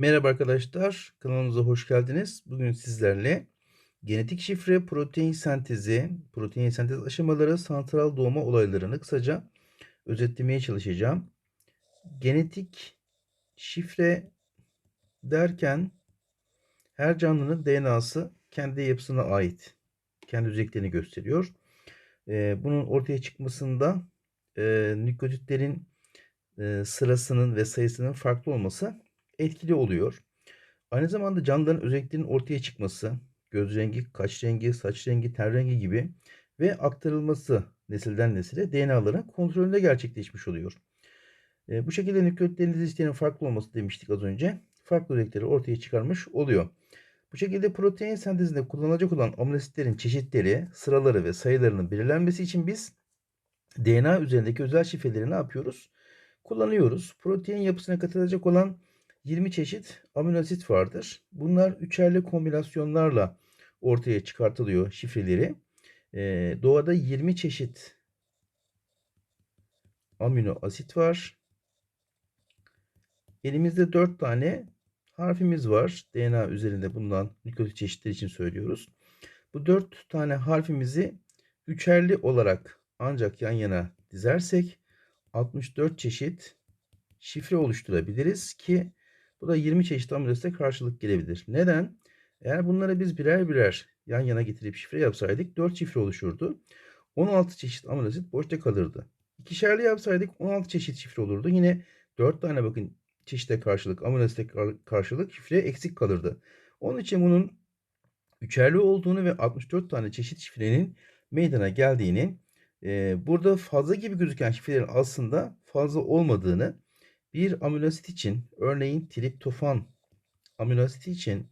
Merhaba arkadaşlar, kanalımıza hoş geldiniz. Bugün sizlerle genetik şifre, protein sentezi, protein sentez aşamaları, santral doğma olaylarını kısaca özetlemeye çalışacağım. Genetik şifre derken her canlının DNA'sı kendi yapısına ait, kendi özelliklerini gösteriyor. Ee, bunun ortaya çıkmasında e, nükleotitlerin e, sırasının ve sayısının farklı olması etkili oluyor. Aynı zamanda canlıların özelliklerinin ortaya çıkması, göz rengi, kaş rengi, saç rengi, ten rengi gibi ve aktarılması nesilden nesile DNA'ların kontrolünde gerçekleşmiş oluyor. E, bu şekilde nükleotitlerin dizilişlerinin farklı olması demiştik az önce. Farklı özellikleri ortaya çıkarmış oluyor. Bu şekilde protein sentezinde kullanılacak olan aminoasitlerin çeşitleri, sıraları ve sayılarının belirlenmesi için biz DNA üzerindeki özel şifreleri ne yapıyoruz? Kullanıyoruz. Protein yapısına katılacak olan 20 çeşit aminoasit vardır. Bunlar üçerli kombinasyonlarla ortaya çıkartılıyor şifreleri. Ee, doğada 20 çeşit amino asit var. Elimizde 4 tane harfimiz var. DNA üzerinde bulunan nükleotit çeşitleri için söylüyoruz. Bu 4 tane harfimizi üçerli olarak ancak yan yana dizersek 64 çeşit şifre oluşturabiliriz ki bu da 20 çeşit amino karşılık gelebilir. Neden? Eğer bunları biz birer birer yan yana getirip şifre yapsaydık 4 şifre oluşurdu. 16 çeşit amino boşta kalırdı. İkişerli yapsaydık 16 çeşit şifre olurdu. Yine 4 tane bakın çeşite karşılık amino karşılık şifre eksik kalırdı. Onun için bunun üçerli olduğunu ve 64 tane çeşit şifrenin meydana geldiğini, e, burada fazla gibi gözüken şifrelerin aslında fazla olmadığını bir aminoasit için örneğin triptofan aminoasiti için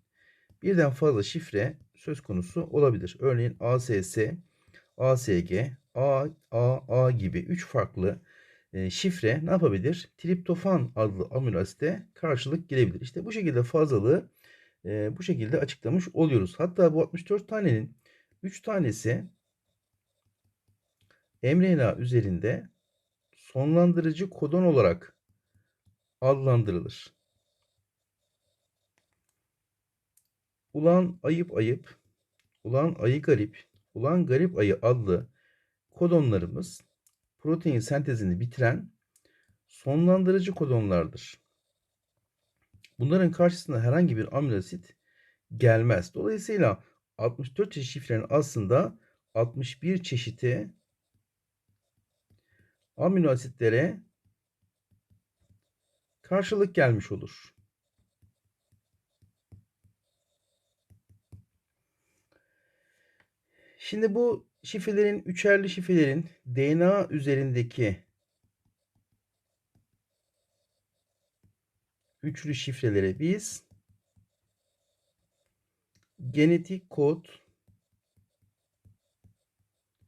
birden fazla şifre söz konusu olabilir. Örneğin ASS, ASG, A, A, A gibi 3 farklı e, şifre ne yapabilir? Triptofan adlı aminoasite karşılık gelebilir. İşte bu şekilde fazlalığı e, bu şekilde açıklamış oluyoruz. Hatta bu 64 tanenin 3 tanesi mRNA üzerinde sonlandırıcı kodon olarak adlandırılır. Ulan ayıp ayıp, ulan ayı garip, ulan garip ayı adlı kodonlarımız protein sentezini bitiren sonlandırıcı kodonlardır. Bunların karşısında herhangi bir amino gelmez. Dolayısıyla 64 çeşit şifrenin aslında 61 çeşiti amino asitlere karşılık gelmiş olur. Şimdi bu şifrelerin, üçerli şifrelerin DNA üzerindeki üçlü şifrelere biz genetik kod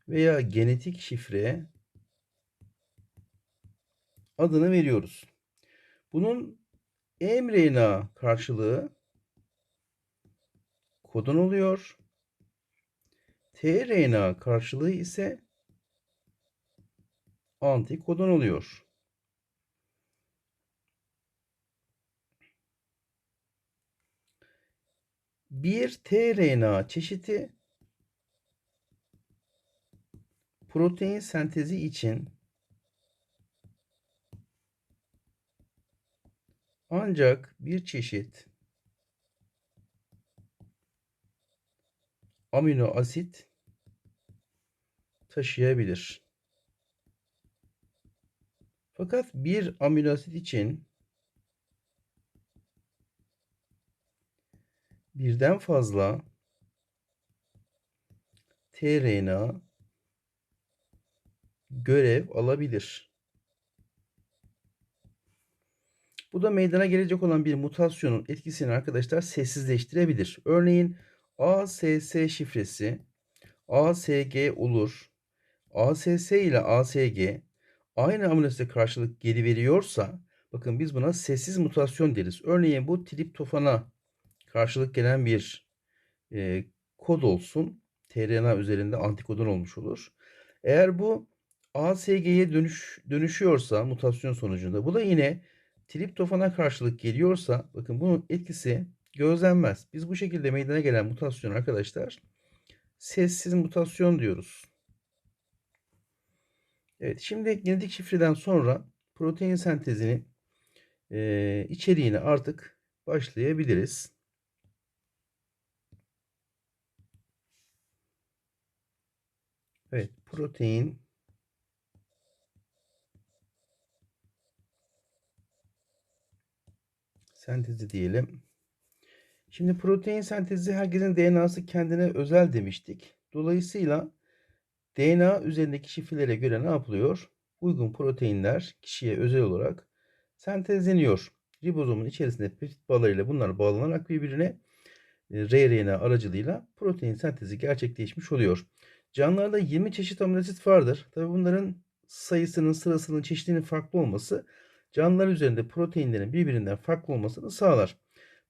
veya genetik şifre adını veriyoruz. Bunun mRNA karşılığı kodon oluyor. tRNA karşılığı ise antikodon oluyor. Bir tRNA çeşidi protein sentezi için Ancak bir çeşit amino asit taşıyabilir. Fakat bir amino asit için birden fazla tRNA görev alabilir. Bu da meydana gelecek olan bir mutasyonun etkisini arkadaşlar sessizleştirebilir. Örneğin ASS şifresi ASG olur. ASS ile ASG aynı amino karşılık geri veriyorsa bakın biz buna sessiz mutasyon deriz. Örneğin bu triptofana karşılık gelen bir e, kod olsun. tRNA üzerinde antikodon olmuş olur. Eğer bu ASG'ye dönüş, dönüşüyorsa mutasyon sonucunda bu da yine triptofana karşılık geliyorsa bakın bunun etkisi gözlenmez. Biz bu şekilde meydana gelen mutasyon arkadaşlar sessiz mutasyon diyoruz. Evet şimdi genetik şifreden sonra protein sentezini e, içeriğini artık başlayabiliriz. Evet protein sentezi diyelim. Şimdi protein sentezi herkesin DNA'sı kendine özel demiştik. Dolayısıyla DNA üzerindeki şifrelere göre ne yapılıyor? Uygun proteinler kişiye özel olarak sentezleniyor. Ribozomun içerisinde peptit bağlarıyla bunlar bağlanarak birbirine e, rRNA aracılığıyla protein sentezi gerçekleşmiş oluyor. Canlılarda 20 çeşit amino asit vardır. Tabi bunların sayısının, sırasının, çeşidinin farklı olması canlılar üzerinde proteinlerin birbirinden farklı olmasını sağlar.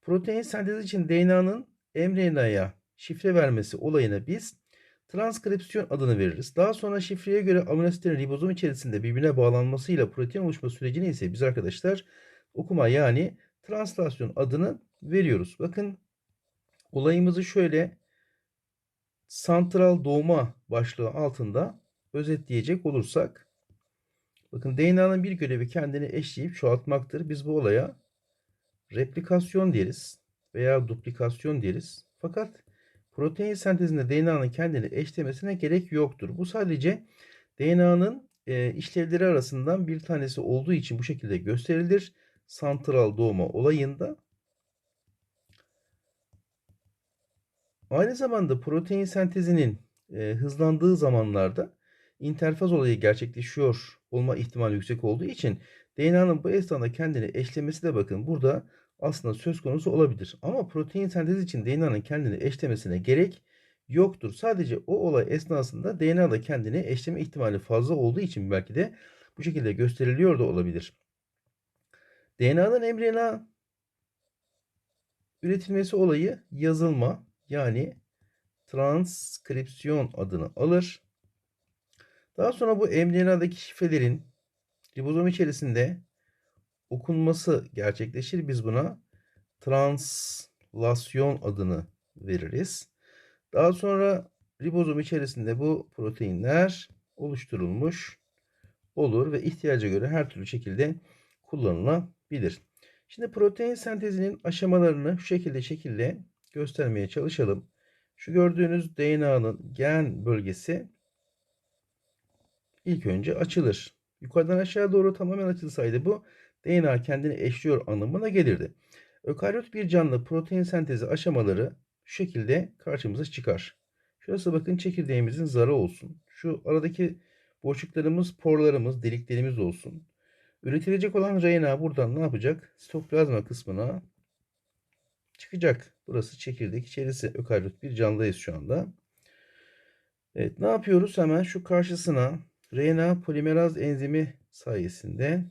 Protein sentezi için DNA'nın mRNA'ya şifre vermesi olayına biz transkripsiyon adını veririz. Daha sonra şifreye göre amino asitlerin ribozom içerisinde birbirine bağlanmasıyla protein oluşma sürecini ise biz arkadaşlar okuma yani translasyon adını veriyoruz. Bakın olayımızı şöyle santral doğma başlığı altında özetleyecek olursak bakın DNA'nın bir görevi kendini eşleyip çoğaltmaktır. Biz bu olaya replikasyon deriz veya duplikasyon deriz. Fakat protein sentezinde DNA'nın kendini eşlemesine gerek yoktur. Bu sadece DNA'nın e, işlevleri arasından bir tanesi olduğu için bu şekilde gösterilir. Santral doğma olayında Aynı zamanda protein sentezinin e, hızlandığı zamanlarda interfaz olayı gerçekleşiyor olma ihtimali yüksek olduğu için DNA'nın bu esnada kendini eşlemesi de bakın burada aslında söz konusu olabilir. Ama protein sentezi için DNA'nın kendini eşlemesine gerek yoktur. Sadece o olay esnasında DNA da kendini eşleme ihtimali fazla olduğu için belki de bu şekilde gösteriliyor da olabilir. DNA'dan mRNA üretilmesi olayı yazılma yani transkripsiyon adını alır. Daha sonra bu mRNA'daki şifrelerin ribozom içerisinde okunması gerçekleşir. Biz buna translasyon adını veririz. Daha sonra ribozom içerisinde bu proteinler oluşturulmuş olur ve ihtiyaca göre her türlü şekilde kullanılabilir. Şimdi protein sentezinin aşamalarını şu şekilde şekilde göstermeye çalışalım. Şu gördüğünüz DNA'nın gen bölgesi ilk önce açılır. Yukarıdan aşağı doğru tamamen açılsaydı bu DNA kendini eşliyor anlamına gelirdi. Ökaryot bir canlı protein sentezi aşamaları şu şekilde karşımıza çıkar. Şurası bakın çekirdeğimizin zarı olsun. Şu aradaki boşluklarımız, porlarımız, deliklerimiz olsun. Üretilecek olan RNA buradan ne yapacak? Sitoplazma kısmına çıkacak. Burası çekirdek içerisi ökaryot bir canlıyız şu anda. Evet ne yapıyoruz? Hemen şu karşısına RNA polimeraz enzimi sayesinde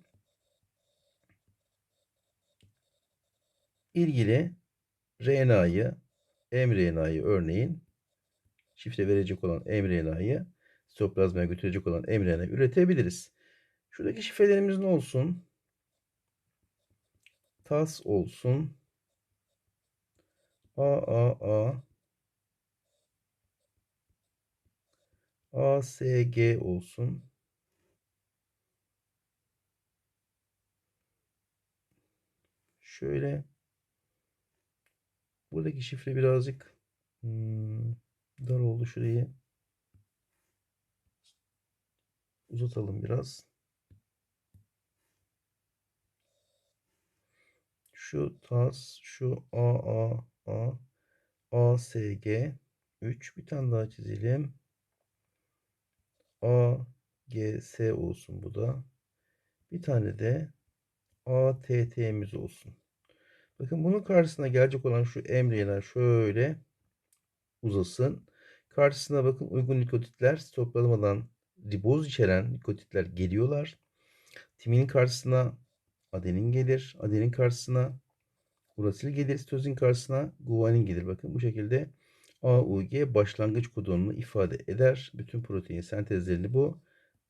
ilgili RNA'yı, mRNA'yı örneğin şifre verecek olan mRNA'yı sitoplazmaya götürecek olan mRNA üretebiliriz. Şuradaki şifrelerimiz ne olsun? TAS olsun. A A A A S G olsun. Şöyle buradaki şifre birazcık hmm, dar oldu şurayı uzatalım biraz. Şu tas, şu A A A A S G 3 bir tane daha çizelim. A G S olsun bu da. Bir tane de A T T'miz olsun. Bakın bunun karşısına gelecek olan şu emreler şöyle uzasın. Karşısına bakın uygun nikotitler toplanmadan riboz içeren nikotitler geliyorlar. Timinin karşısına adenin gelir. Adenin karşısına urasil gelir. Sitozin karşısına guanin gelir. Bakın bu şekilde AUG başlangıç kodonunu ifade eder. Bütün protein sentezlerini bu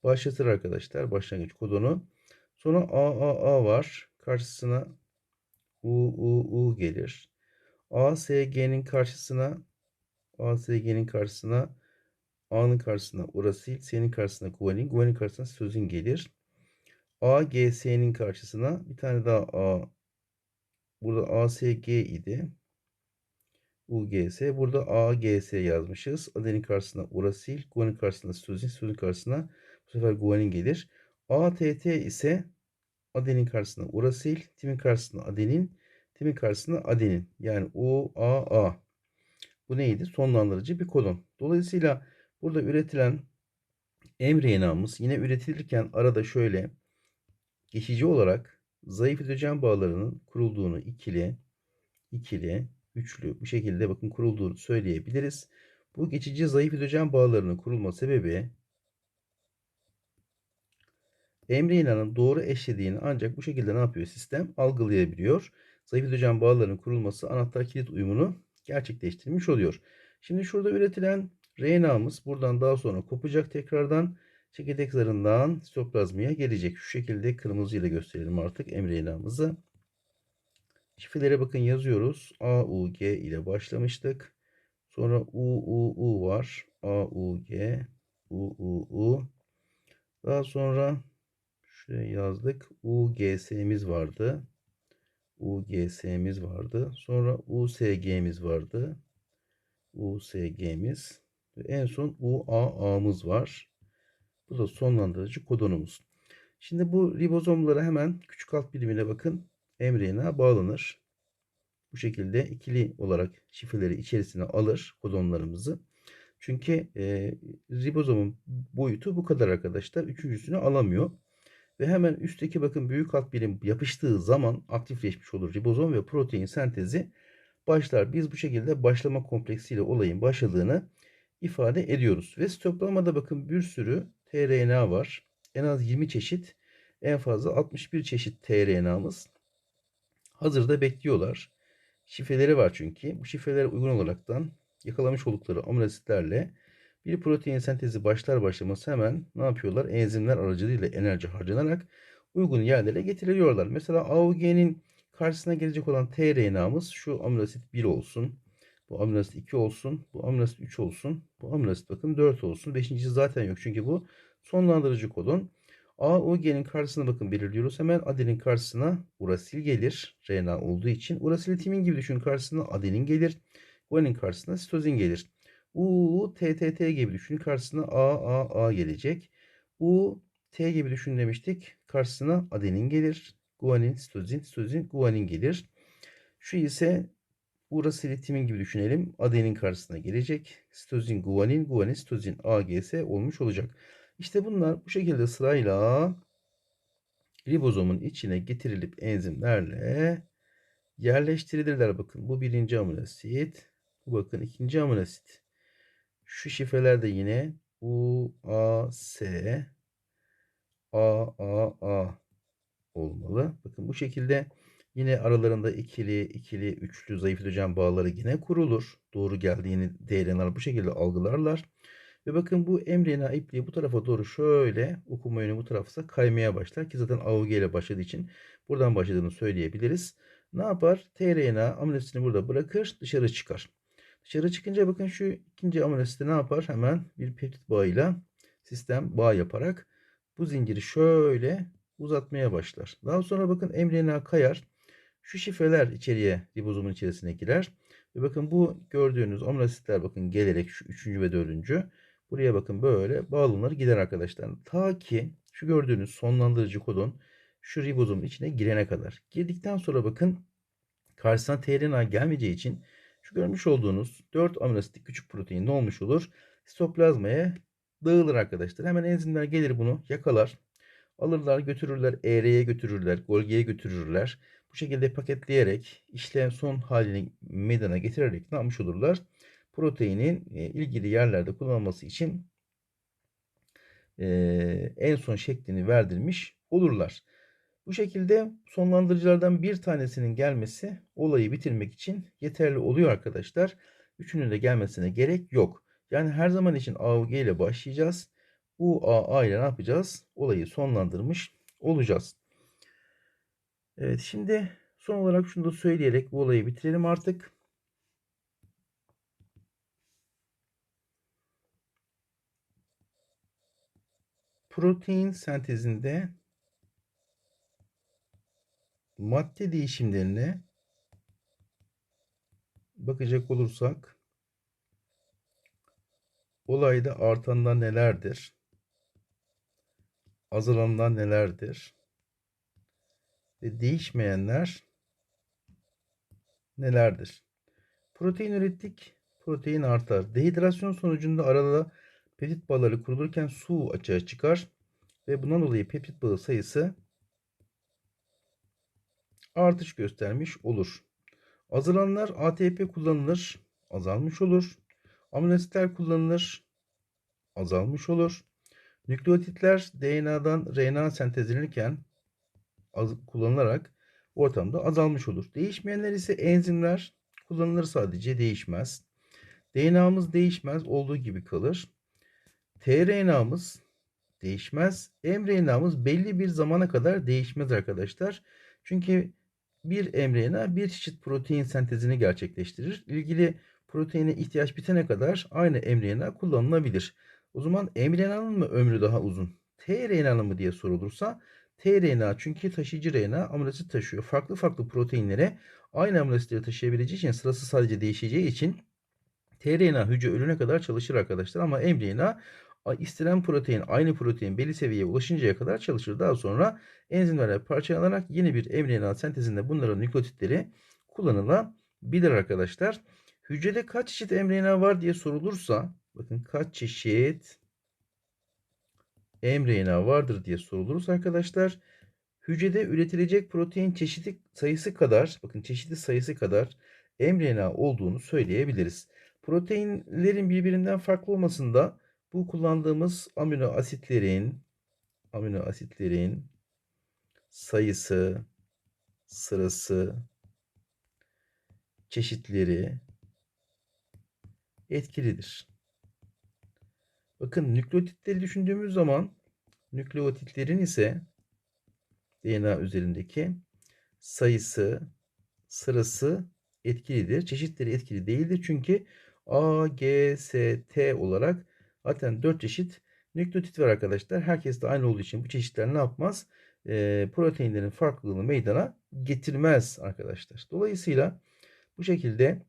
başlatır arkadaşlar. Başlangıç kodonu. Sonra AAA var. karşısına U, U, U gelir. ASG'nin karşısına ASG'nin karşısına A'nın karşısına urasil, S'nin karşısına guanin, guanin karşısına sitozin gelir. AGS'nin karşısına bir tane daha A burada ASG idi. UGS. Burada AGS yazmışız. Adenin karşısına urasil, guanin karşısına sitozin, sitozin karşısına bu sefer guanin gelir. ATT ise adenin karşısına urasil, timin karşısına adenin, timin karşısına adenin. Yani UAA. Bu neydi? Sonlandırıcı bir kodon. Dolayısıyla burada üretilen mRNA'mız yine üretilirken arada şöyle geçici olarak zayıf hidrojen bağlarının kurulduğunu ikili, ikili, üçlü bu şekilde bakın kurulduğunu söyleyebiliriz. Bu geçici zayıf hidrojen bağlarının kurulma sebebi mRNA'nın doğru eşlediğini ancak bu şekilde ne yapıyor sistem? Algılayabiliyor. Zayıf hidrojen bağlarının kurulması anahtar kilit uyumunu gerçekleştirmiş oluyor. Şimdi şurada üretilen RNA'mız buradan daha sonra kopacak tekrardan çekirdek zarından sitoplazmaya gelecek. Şu şekilde kırmızı ile gösterelim artık mRNA'mızı. Şifrelere bakın yazıyoruz. A, U, G ile başlamıştık. Sonra U, U, U var. A, U, G, U, U, U. Daha sonra şuraya yazdık. U, G, S'miz vardı. U, G, S'miz vardı. Sonra U, S, G'miz vardı. U, S, G'miz. Ve en son U, A, A'mız var. Bu da sonlandırıcı kodonumuz. Şimdi bu ribozomlara hemen küçük alt birimine bakın mRNA bağlanır. Bu şekilde ikili olarak şifreleri içerisine alır kodonlarımızı. Çünkü e, ribozomun boyutu bu kadar arkadaşlar. Üçüncüsünü alamıyor. Ve hemen üstteki bakın büyük alt birim yapıştığı zaman aktifleşmiş olur ribozom ve protein sentezi başlar. Biz bu şekilde başlama kompleksiyle olayın başladığını ifade ediyoruz. Ve stoklamada bakın bir sürü tRNA var. En az 20 çeşit, en fazla 61 çeşit tRNA'mız hazırda bekliyorlar. Şifreleri var çünkü. Bu şifrelere uygun olaraktan yakalamış oldukları amino asitlerle bir protein sentezi başlar başlaması hemen ne yapıyorlar? Enzimler aracılığıyla enerji harcanarak uygun yerlere getiriliyorlar. Mesela AUG'nin karşısına gelecek olan tRNA'mız şu amino asit 1 olsun. Bu amino asit 2 olsun. Bu amino asit 3 olsun. Bu amino asit bakın 4 olsun. Beşincisi zaten yok çünkü bu sonlandırıcı kodon. A, O, G'nin karşısına bakın belirliyoruz. Hemen adenin karşısına urasil gelir. RNA olduğu için. Urasil timin gibi düşün karşısına adenin gelir. Guanin karşısına sitozin gelir. U, T, T, T gibi düşün karşısına A, A, A gelecek. U, T gibi düşün demiştik. Karşısına adenin gelir. Guanin, sitozin, sitozin, guanin gelir. Şu ise urasil timin gibi düşünelim. Adenin karşısına gelecek. Sitozin, guanin, guanin, sitozin, AGS olmuş olacak. İşte bunlar bu şekilde sırayla ribozomun içine getirilip enzimlerle yerleştirilirler. Bakın bu birinci amino asit. Bu bakın ikinci amino asit. Şu şifreler de yine U, A, S, A, A, A olmalı. Bakın bu şekilde yine aralarında ikili, ikili, üçlü zayıf hidrojen bağları yine kurulur. Doğru geldiğini DNA'lar bu şekilde algılarlar. Ve bakın bu mRNA ipliği bu tarafa doğru şöyle okuma yönü bu tarafa kaymaya başlar ki zaten AUG ile başladığı için buradan başladığını söyleyebiliriz. Ne yapar? tRNA amino burada bırakır dışarı çıkar. Dışarı çıkınca bakın şu ikinci amino ne yapar? Hemen bir peptit bağıyla sistem bağ yaparak bu zinciri şöyle uzatmaya başlar. Daha sonra bakın mRNA kayar. Şu şifreler içeriye ribozomun içerisine girer. Ve bakın bu gördüğünüz amino bakın gelerek şu üçüncü ve dördüncü Buraya bakın böyle bağlanır gider arkadaşlar. Ta ki şu gördüğünüz sonlandırıcı kodon şu ribozomun içine girene kadar. Girdikten sonra bakın karşısına tRNA gelmeyeceği için şu görmüş olduğunuz 4 aminoasitik küçük protein ne olmuş olur? Sitoplazmaya dağılır arkadaşlar. Hemen enzimler gelir bunu yakalar. Alırlar götürürler ER'ye götürürler. Golgi'ye götürürler. Bu şekilde paketleyerek işlem son halini meydana getirerek ne yapmış olurlar? Proteinin e, ilgili yerlerde kullanılması için e, en son şeklini verdirmiş olurlar. Bu şekilde sonlandırıcılardan bir tanesinin gelmesi olayı bitirmek için yeterli oluyor arkadaşlar. Üçünün de gelmesine gerek yok. Yani her zaman için AUG ile başlayacağız. UAA ile ne yapacağız? Olayı sonlandırmış olacağız. Evet şimdi son olarak şunu da söyleyerek bu olayı bitirelim artık. Protein sentezinde madde değişimlerine bakacak olursak olayda artanlar nelerdir? Azalanlar nelerdir? Ve değişmeyenler nelerdir? Protein ürettik, protein artar. Dehidrasyon sonucunda arada peptit bağları kurulurken su açığa çıkar ve bundan dolayı peptit bağı sayısı artış göstermiş olur. Azalanlar ATP kullanılır, azalmış olur. Amino asitler kullanılır, azalmış olur. Nükleotitler DNA'dan RNA sentezlenirken kullanılarak ortamda azalmış olur. Değişmeyenler ise enzimler kullanılır sadece değişmez. DNA'mız değişmez olduğu gibi kalır. tRNA'mız değişmez. mRNA'mız belli bir zamana kadar değişmez arkadaşlar. Çünkü bir mRNA bir çeşit protein sentezini gerçekleştirir. İlgili proteine ihtiyaç bitene kadar aynı mRNA kullanılabilir. O zaman mRNA'nın mı ömrü daha uzun? tRNA'nın mı diye sorulursa tRNA çünkü taşıyıcı RNA amino asit taşıyor. Farklı farklı proteinlere aynı amino asitleri taşıyabileceği için sırası sadece değişeceği için tRNA hücre ölene kadar çalışır arkadaşlar ama mRNA istenen protein aynı protein belli seviyeye ulaşıncaya kadar çalışır. Daha sonra enzimlerle parçalanarak yeni bir mRNA sentezinde bunların nükleotitleri kullanılabilir arkadaşlar. Hücrede kaç çeşit mRNA var diye sorulursa bakın kaç çeşit mRNA vardır diye sorulursa arkadaşlar hücrede üretilecek protein çeşidi sayısı kadar bakın çeşidi sayısı kadar mRNA olduğunu söyleyebiliriz. Proteinlerin birbirinden farklı olmasında bu kullandığımız amino asitlerin amino asitlerin sayısı, sırası, çeşitleri etkilidir. Bakın nükleotitleri düşündüğümüz zaman nükleotitlerin ise DNA üzerindeki sayısı, sırası etkilidir. Çeşitleri etkili değildir. Çünkü A, G, S, T olarak zaten 4 çeşit nükleotit var arkadaşlar. Herkes de aynı olduğu için bu çeşitler ne yapmaz? E, proteinlerin farklılığını meydana getirmez arkadaşlar. Dolayısıyla bu şekilde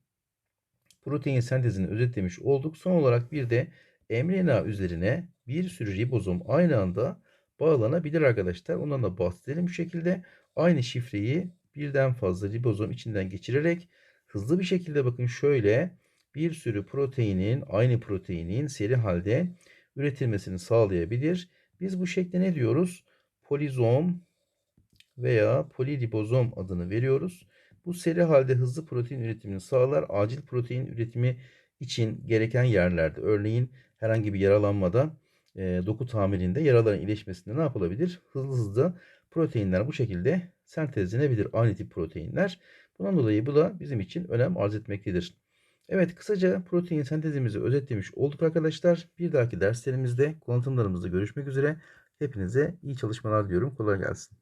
protein sentezini özetlemiş olduk. Son olarak bir de mRNA üzerine bir sürü ribozom aynı anda bağlanabilir arkadaşlar. Ondan da bahsedelim bu şekilde. Aynı şifreyi birden fazla ribozom içinden geçirerek hızlı bir şekilde bakın şöyle bir sürü proteinin aynı proteinin seri halde üretilmesini sağlayabilir. Biz bu şekle ne diyoruz? Polizom veya poliribozom adını veriyoruz. Bu seri halde hızlı protein üretimini sağlar. Acil protein üretimi için gereken yerlerde örneğin herhangi bir yaralanmada e, doku tamirinde yaraların iyileşmesinde ne yapılabilir? Hızlı hızlı proteinler bu şekilde sentezlenebilir. Aynı tip proteinler. Bundan dolayı bu da bizim için önem arz etmektedir. Evet kısaca protein sentezimizi özetlemiş olduk arkadaşlar. Bir dahaki derslerimizde kullanımlarımızda görüşmek üzere. Hepinize iyi çalışmalar diyorum. Kolay gelsin.